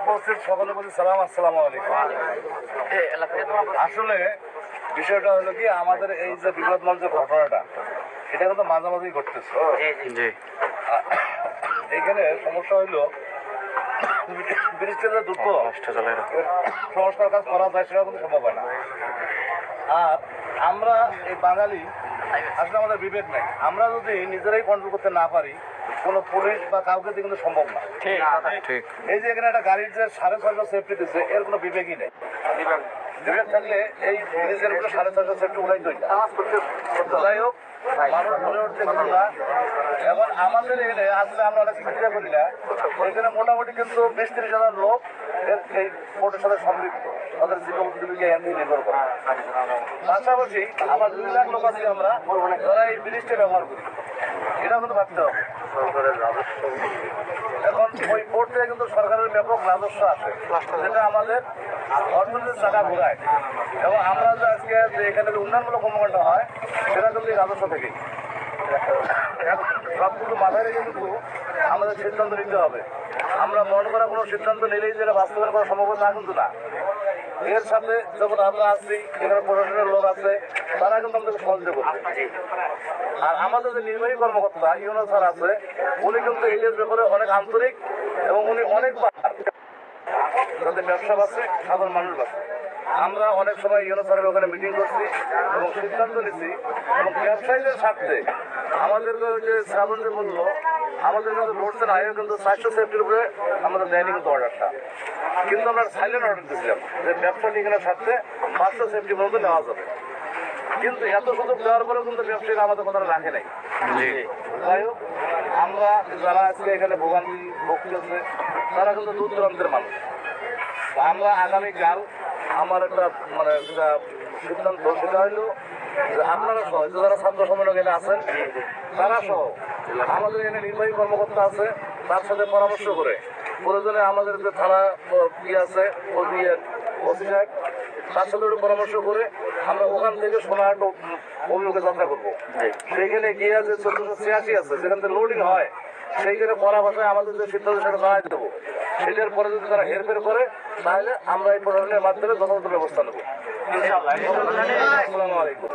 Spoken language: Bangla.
উপস্থিত সকলের প্রতি সালাম আসসালামু আলাইকুম। আসলে বিষয়টা হলো কি আমাদের এই যে মঞ্চের ঘটনাটা এটা কিন্তু মাঝামাঝি ঘটতেছে। জি। এইখানে সমস্যা হইল ব্রিজটা দ্রুত সংস্কার কাজ করা যায় সেটা কিন্তু সম্ভব হয় না। আর আমরা এই বাঙালি আসলে আমাদের বিবেক নাই। আমরা যদি নিজেরাই কন্ট্রোল করতে না পারি কোনো পুলিশ বা কাউকে দিয়ে কিন্তু সম্ভব না। ঠিক ঠিক। এই যে এখানে একটা গাড়ির যে সাড়ে ছয়শো সেফটি দিচ্ছে এর কোনো বিবেকই নেই। বিবেক থাকলে এই ব্রিজের উপরে সাড়ে ছয়শো সেফটি উড়াই দই যাই হোক। এখন আমাদের এখানে আসলে আমরা অনেক করি না। এখানে মোটামুটি কিন্তু বিশ ত্রিশ হাজার লোক এর- এই ভোটের সাথে সম্পৃক্ত। তাদের জীবন জীবিকা এর নির্ভর করে। পাশাপাশি আমার দুই লাখ লোক আছি আমরা যারা এই ব্রিজটা ব্যবহার করি। এটা কিন্তু ভাবতে হবে। এখন ওই থেকে কিন্তু সরকারের ব্যাপক রাজস্ব আসে যেটা আমাদের অর্থনীতির চাকা ঘোরায়। এবং আমরা যে আজকে যে এখানে যে উন্নয়নমূলক কর্মকাণ্ড হয়, সেটা কিন্তু এই রাজস্ব থেকেই। এখন সব কিছু মাথায় রেখে কিন্তু আমাদের সিদ্ধান্ত নিতে হবে। আমরা মনে করা কোনো সিদ্ধান্ত নিলেই যেটা বাস্তবায়ন করা সম্ভব না, কিন্তু না। এর সাথে যখন আমরা আসছি এখানে প্রশাসনের লোক আছে তারা কিন্তু আমাদেরকে সহযোগিতা করবে। আর আমাদের যে নির্বাহী কর্মকর্তা ইউনো স্যার আছে উনি কিন্তু এটার ব্যাপারে অনেক আন্তরিক এবং উনি অনেকবার যাতে ব্যবসা বাঁচে সাধারণ মানুষ বাঁচে আমরা অনেক সময় ইউনো স্যারের ওখানে মিটিং করছি এবং সিদ্ধান্ত নিচ্ছি এবং ব্যবসায়ীদের স্বার্থে আমাদের যে শ্রাবণ যে বলল আমাদের কিন্তু রোডসের আয়ও কিন্তু স্বাস্থ্য সেফটির উপরে আমাদের দেয়নি কিন্তু অর্ডারটা কিন্তু আমরা সাইলেন্ট অর্ডার দিয়েছিলাম যে ব্যবসা এখানে স্বার্থে স্বাস্থ্য সেফটি পর্যন্ত নেওয়া যাবে। কিন্তু এত সুযোগ দেওয়ার পরেও কিন্তু ব্যবসায়ীরা আমাদের কথাটা রাখে নাই। যাই হোক আমরা যারা আজকে এখানে ভোগান্তি ভোগ করছে তারা কিন্তু দূর দূরান্তের মানুষ। আমরা আগামীকাল আমার একটা মানে যেটা সিদ্ধান্ত সেটা হইল যে আপনারা সহ যারা ছাত্র সম্মেলন এখানে আছেন তারা সহ আমাদের এখানে নির্বাহী কর্মকর্তা আছে তার সাথে পরামর্শ করে প্রয়োজনে আমাদের যে থানা আছে ওসি সাহেব তার সাথে পরামর্শ করে আমরা ওখান থেকে সোনাহাট অভিমুখে যাত্রা করব। সেইখানে গিয়ে যে চোদ্দশো ছিয়াশি আছে যেখান থেকে লোডিং হয় সেইখানে পড়া ভাষায় আমাদের যে সিদ্ধান্ত সেটা জানাই দেবো। সেটার পরে যদি তারা হেরফের করে তাহলে আমরা এই প্রশাসনের মাধ্যমে যথাযথ ব্যবস্থা নেব। আসসালামু আলাইকুম।